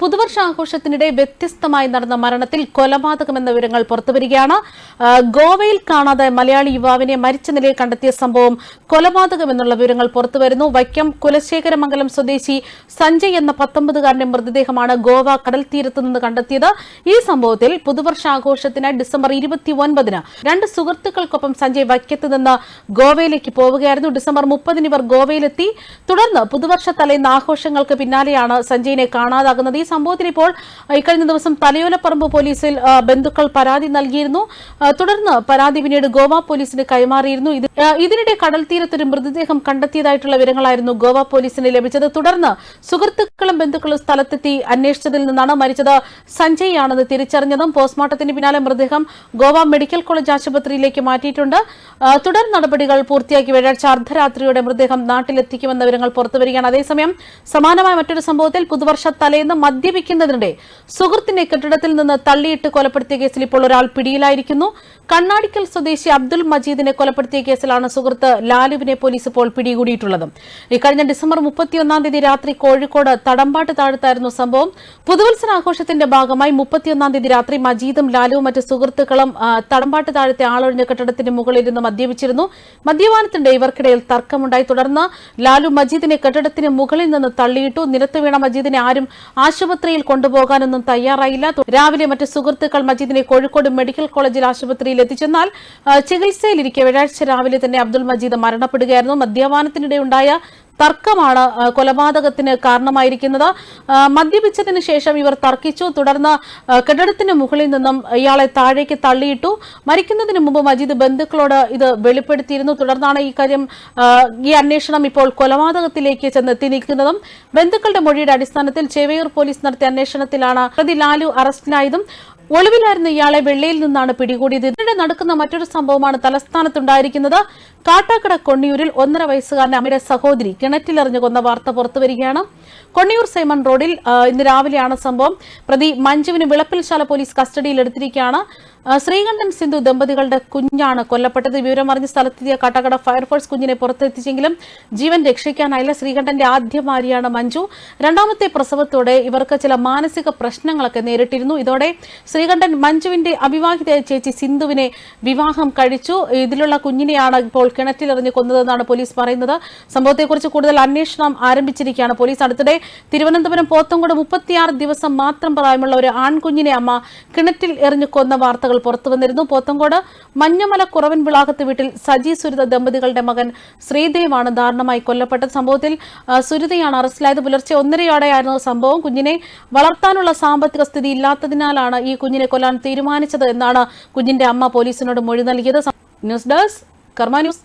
പുതുവർഷാഘോഷത്തിനിടെ വ്യത്യസ്തമായി നടന്ന മരണത്തിൽ കൊലപാതകമെന്ന വിവരങ്ങൾ പുറത്തുവരികയാണ്. ഗോവയിൽ കാണാതെ മലയാളി യുവാവിനെ മരിച്ച നിലയിൽ കണ്ടെത്തിയ സംഭവം കൊലപാതകമെന്നുള്ള വിവരങ്ങൾ പുറത്തുവരുന്നു. വൈക്കം കുലശേഖരമംഗലം സ്വദേശി സഞ്ജയ് എന്ന പത്തൊമ്പതുകാരന്റെ മൃതദേഹമാണ് ഗോവ കടൽ തീരത്ത് നിന്ന് കണ്ടെത്തിയത്. ഈ സംഭവത്തിൽ പുതുവർഷാഘോഷത്തിന് ഡിസംബർ ഇരുപത്തി ഒൻപതിന് രണ്ട് സുഹൃത്തുക്കൾക്കൊപ്പം സഞ്ജയ് വൈക്കത്ത് നിന്ന് ഗോവയിലേക്ക് പോവുകയായിരുന്നു. ഡിസംബർ മുപ്പതിന് ഇവർ ഗോവയിലെത്തി. തുടർന്ന് പുതുവർഷ തലേന്ന് ആഘോഷങ്ങൾക്ക് പിന്നാലെയാണ് സഞ്ജയിനെ കാണാതാകുന്നത്. ഈ സംഭവത്തിൽ ഇപ്പോൾ ഇക്കഴിഞ്ഞ ദിവസം തലയോലപ്പറമ്പ് പോലീസിൽ ബന്ധുക്കൾ പരാതി നൽകിയിരുന്നു. തുടർന്ന് പരാതി പിന്നീട് ഗോവ പോലീസിന് കൈമാറിയിരുന്നു. ഇത് ഇതിനിടെ കടൽ തീരത്തൊരു മൃതദേഹം കണ്ടെത്തിയതായിട്ടുള്ള വിവരങ്ങളായിരുന്നു ഗോവ പോലീസിന് ലഭിച്ചത്. തുടർന്ന് സുഹൃത്തുക്കളും ബന്ധുക്കളും സ്ഥലത്തെത്തി അന്വേഷിച്ചതിൽ നിന്നാണ് മരിച്ചത്. സഞ്ജയ് ആണെന്ന് തിരിച്ചറിഞ്ഞതും പോസ്റ്റ്മോർട്ടത്തിന് പിന്നാലെ മൃതദേഹം ഗോവ മെഡിക്കൽ കോളേജ് ആശുപത്രിയിലേക്ക് മാറ്റിയിട്ടുണ്ട്. തുടർ നടപടികൾ പൂർത്തിയാക്കി വ്യാഴാഴ്ച അർദ്ധരാത്രിയോടെ മൃതദേഹം നാട്ടിലെത്തിക്കുമെന്ന വിവരങ്ങൾ പുറത്തുവരികയാണ്. അതേസമയം സമാനമായ മറ്റൊരു സംഭവത്തിൽ പുതുവർഷ തലേന്ന് മദ്യപിക്കുന്നതിനിടെ സുഹൃത്തിന്റെ കെട്ടിടത്തിൽ നിന്ന് തള്ളിയിട്ട് കൊലപ്പെടുത്തിയ കേസിൽ ഇപ്പോൾ ഒരാൾ പിടിയിലായിരിക്കുന്നു. കണ്ണാടിക്കൽ സ്വദേശി അബ്ദുൾ മജീദിനെ കൊലപ്പെടുത്തിയ കേസിലാണ് സുഹൃത്ത് ലാലുവിനെ പോലീസ് ഇപ്പോൾ പിടികൂടിയിട്ടുള്ളത്. ഇക്കഴിഞ്ഞ ഡിസംബർ മുപ്പത്തിയൊന്നാം തീയതി രാത്രി കോഴിക്കോട് തടമ്പാട്ട് താഴത്തായിരുന്നു സംഭവം. പുതുവത്സരാഘോഷത്തിന്റെ ഭാഗമായി മുപ്പത്തിയൊന്നാം തീയതി രാത്രി മജീദും ലാലുവും മറ്റ് സുഹൃത്തുക്കളും തടമ്പാട്ട് താഴത്തെ ആളൊഴിഞ്ഞ കെട്ടിടത്തിന്റെ മുകളിലിരുന്ന് മദ്യപിച്ചിരുന്നു. മദ്യപാനത്തിന്റെ ഇവർക്കിടയിൽ തർക്കമുണ്ടായി. തുടർന്ന് ലാലു മജീദിനെ കെട്ടിടത്തിന് മുകളിൽ നിന്ന് തള്ളിയിട്ടു. നിരത്ത് വീണ മജീദിനെ ആരും ആശുപത്രിയിൽ കൊണ്ടുപോകാനൊന്നും തയ്യാറായില്ല. രാവിലെ മറ്റ് സുഹൃത്തുക്കൾ മജീദിനെ കോഴിക്കോട് മെഡിക്കൽ കോളേജിൽ ആശുപത്രിയിൽ എത്തിച്ചെന്നാൽ ചികിത്സയിലിരിക്കെ വ്യാഴാഴ്ച രാവിലെ തന്നെ അബ്ദുൾ മജീദ് മരണപ്പെടുകയായിരുന്നു. മദ്യപാനത്തിനിടെ ഉണ്ടായ തർക്കമാണ് കൊലപാതകത്തിന് കാരണമായിരിക്കുന്നത്. മദ്യപിച്ചതിന് ശേഷം ഇവർ തർക്കിച്ചു. തുടർന്ന് കെട്ടിടത്തിന് മുകളിൽ നിന്നും ഇയാളെ താഴേക്ക് തള്ളിയിട്ടു. മരിക്കുന്നതിന് മുമ്പ് മജീദ് ബന്ധുക്കളോട് ഇത് വെളിപ്പെടുത്തിയിരുന്നു. തുടർന്നാണ് ഈ കാര്യം ഈ അന്വേഷണം ഇപ്പോൾ കൊലപാതകത്തിലേക്ക് ചെന്നെത്തി നിൽക്കുന്നതും. ബന്ധുക്കളുടെ മൊഴിയുടെ അടിസ്ഥാനത്തിൽ ചേവയൂർ പോലീസ് നടത്തിയ അന്വേഷണത്തിലാണ് പ്രതി ലാലു അറസ്റ്റിലായതും. ഒളിവിലായിരുന്ന ഇയാളെ വെള്ളയിൽ നിന്നാണ് പിടികൂടിയത്. ഇതിനിടെ നടക്കുന്ന മറ്റൊരു സംഭവമാണ് തലസ്ഥാനത്തുണ്ടായിരിക്കുന്നത്. കാട്ടാക്കട കൊണ്ണിയൂരിൽ ഒന്നര വയസ്സുകാരൻ അമ്മയുടെ സഹോദരി കിണറ്റിലെറിഞ്ഞു കൊന്ന വാർത്ത പുറത്തുവരികയാണ്. കൊണ്ണിയൂർ സൈമൺ റോഡിൽ ഇന്ന് രാവിലെയാണ് സംഭവം. പ്രതി മഞ്ജുവിന് വിളപ്പിൽശാല പോലീസ് കസ്റ്റഡിയിലെടുത്തിരിക്കുകയാണ് ശ്രീകണ്ഠൻ സിന്ധു ദമ്പതികളുടെ കുഞ്ഞാണ് കൊല്ലപ്പെട്ടത്. അറിഞ്ഞ സ്ഥലത്തെത്തിയ കാട്ടാക്കട ഫയർഫോഴ്സ് കുഞ്ഞിനെ പുറത്തെത്തിച്ചെങ്കിലും ജീവൻ രക്ഷിക്കാനായില്ല. ശ്രീകണ്ഠന്റെ ആദ്യ ഭാര്യയാണ് മഞ്ജു. രണ്ടാമത്തെ പ്രസവത്തോടെ ഇവർക്ക് ചില മാനസിക പ്രശ്നങ്ങളൊക്കെ നേരിട്ടിരുന്നു. ഇതോടെ ശ്രീകണ്ഠൻ മഞ്ജുവിന്റെ അവിവാഹിതയായ ചേച്ചി സിന്ധുവിനെ വിവാഹം കഴിച്ചു. ഇതിലുള്ള കുഞ്ഞിനെയാണ് ഇപ്പോൾ കിണറ്റിലെറിഞ്ഞ് കൊന്നതെന്നാണ് പോലീസ് പറയുന്നത്. സംഭവത്തെക്കുറിച്ച് കൂടുതൽ അന്വേഷണം ആരംഭിച്ചിരിക്കുകയാണ് പോലീസ്. അടുത്തിടെ തിരുവനന്തപുരം പോത്തങ്കോട് മുപ്പത്തിയാറ് ദിവസം മാത്രം പ്രായമുള്ള ഒരു ആൺകുഞ്ഞിനെ അമ്മ കിണറ്റിൽ എറിഞ്ഞു കൊന്ന വാർത്തകൾ പുറത്തുവന്നിരുന്നു. പോത്തങ്കോട് മഞ്ഞമല കുറവൻ വിളാകത്ത് വീട്ടിൽ സജി സുരിത ദമ്പതികളുടെ മകൻ ശ്രീദേവാണ് ദാരുണമായി കൊല്ലപ്പെട്ടത്. സംഭവത്തിൽ സുരിതയാണ് അറസ്റ്റിലായത്. പുലർച്ചെ ഒന്നരയോടെയായിരുന്നു സംഭവം. കുഞ്ഞിനെ വളർത്താനുള്ള സാമ്പത്തിക സ്ഥിതി ഇല്ലാത്തതിനാലാണ് ഈ കുഞ്ഞിനെ കൊല്ലാൻ തീരുമാനിച്ചത് എന്നാണ് കുഞ്ഞിന്റെ അമ്മ പോലീസിനോട് മൊഴി നൽകിയത്. News desk Karma news.